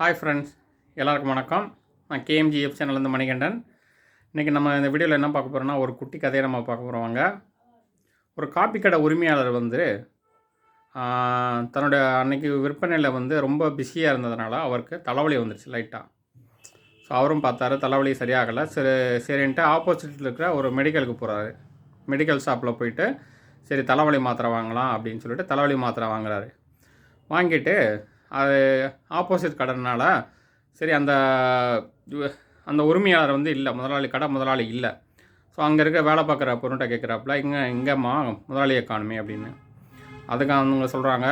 Hi friends எல்லாருக்கும் வணக்கம். நான் கேஎம்ஜிஎஃப் சேனல்லேருந்து மணிகண்டன். இன்றைக்கி நம்ம இந்த வீடியோவில் என்ன பார்க்க போகிறோம்னா ஒரு குட்டி கதையை நம்ம பார்க்க போகிறோம் வாங்க. ஒரு காப்பி கடை உரிமையாளர் வந்து தன்னுடைய தன்னோட அன்னைக்கு விற்பனையில் வந்து ரொம்ப பிஸியாக இருந்ததுனால அவருக்கு தலைவலி வந்துருச்சு லைட்டாக ஸோ அவரும் பார்த்தாரு தலைவலி சரியாகலை. சரி சரின்ட்டு ஆப்போசிட்டில் இருக்கிற ஒரு மெடிக்கலுக்கு போகிறாரு மெடிக்கல் ஷாப்பில் போயிட்டு சரி தலைவலி மாத்திரை வாங்கலாம் அப்படின்னு சொல்லிட்டு தலைவலி மாத்திரை வாங்குறாரு. வாங்கிட்டு அது ஆப்போசிட் கடைனால சரி அந்த அந்த உரிமையாளர் வந்து இல்லை முதலாளி கடை முதலாளி இல்லை. ஸோ அங்கே இருக்க வேலை பார்க்குற பொருண்கிட்ட கேட்குறாப்புல இங்கே எங்கேம்மா முதலாளியை எக்கானமி அப்படின்னு. அதுக்கு அவங்க சொல்கிறாங்க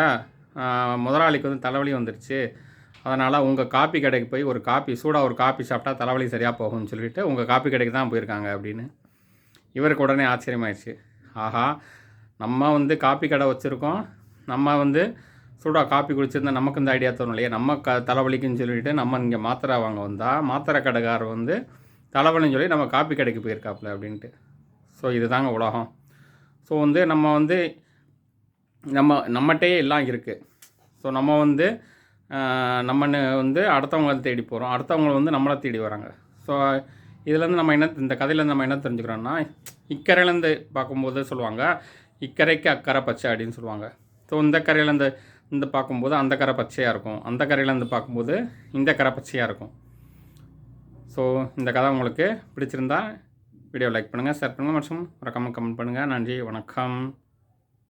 முதலாளிக்கு வந்து தலைவலி வந்துருச்சு. அதனால் உங்கள் காப்பி கடைக்கு போய் ஒரு காப்பி சூடாக ஒரு காப்பி சாப்பிட்டா தலைவலி சரியாக போகும்னு சொல்லிட்டு உங்கள் காப்பி கடைக்கு தான் போயிருக்காங்க அப்படின்னு. இவருக்கு உடனே ஆச்சரியமாயிடுச்சு ஆஹா நம்ம வந்து காப்பி கடை வச்சுருக்கோம். நம்ம வந்து சூடாக காப்பி குடிச்சிருந்தா நமக்கு இந்த ஐடியா தோணும் இல்லையா? நம்ம க தலைவலிக்குன்னு சொல்லிட்டு நம்ம இங்கே மாத்திரை வாங்க வந்தால் மாத்திரை கடைக்காரர் வந்து தலைவலின்னு சொல்லி நம்ம காப்பி கடைக்கு போயிருக்காப்புல அப்படின்ட்டு. ஸோ இதுதாங்க உலகம். ஸோ வந்து நம்ம வந்து நம்ம நம்மகிட்டே எல்லாம் இருக்குது ஸோ நம்ம வந்து நம்மன்னு வந்து அடுத்தவங்களை தேடி போகிறோம் அடுத்தவங்க வந்து நம்மளை தேடி வராங்க. ஸோ இதுலேருந்து நம்ம என்ன இந்த கதையிலேருந்து நம்ம என்ன தெரிஞ்சுக்கிறோன்னா இக்கரையிலேருந்து பார்க்கும்போது சொல்லுவாங்க இக்கரைக்கு அக்கறை பச்சை அப்படின்னு சொல்லுவாங்க. ஸோ இந்த கரையிலேருந்து இந்த பார்க்கும்போது அந்த கரை பச்சையாக இருக்கும். அந்த கரையிலேருந்து பார்க்கும்போது இந்த கரை பச்சையாக இருக்கும். ஸோ இந்த கதை உங்களுக்கு பிடிச்சிருந்தா வீடியோ லைக் பண்ணுங்கள் ஷேர் பண்ணுங்கள் மற்றும் மறக்காமல் கமெண்ட் பண்ணுங்கள் நன்றி வணக்கம்.